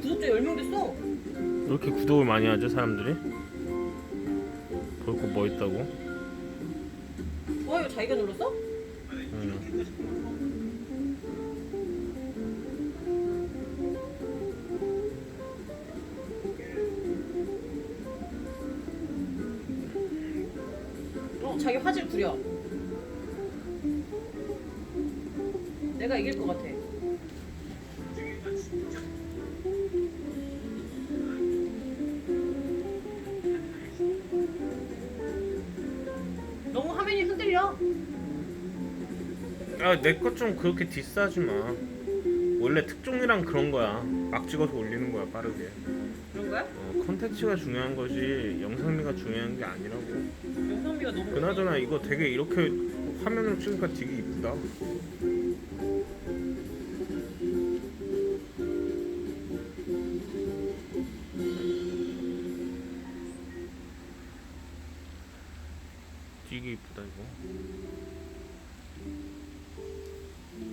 구독자 10명 됐어. 왜 이렇게 구독을 많이 하죠 사람들이? 볼 거 뭐 있다고? 좋아요 자기가 눌렀어? 응. 어 자기 화질 구려. 내가 이길 것 같아. 너무 화면이 흔들려. 야 내 것 좀 그렇게 디스하지 마. 원래 특종이랑 그런 거야. 막 찍어서 올리는 거야 빠르게. 그런 거야? 어, 컨텐츠가 중요한 거지 영상미가 중요한 게 아니라고. 영상비가 너무. 그나저나 이거 되게 이렇게 화면으로 찍으니까 되게 이쁘다. 되게 이쁘다 이거.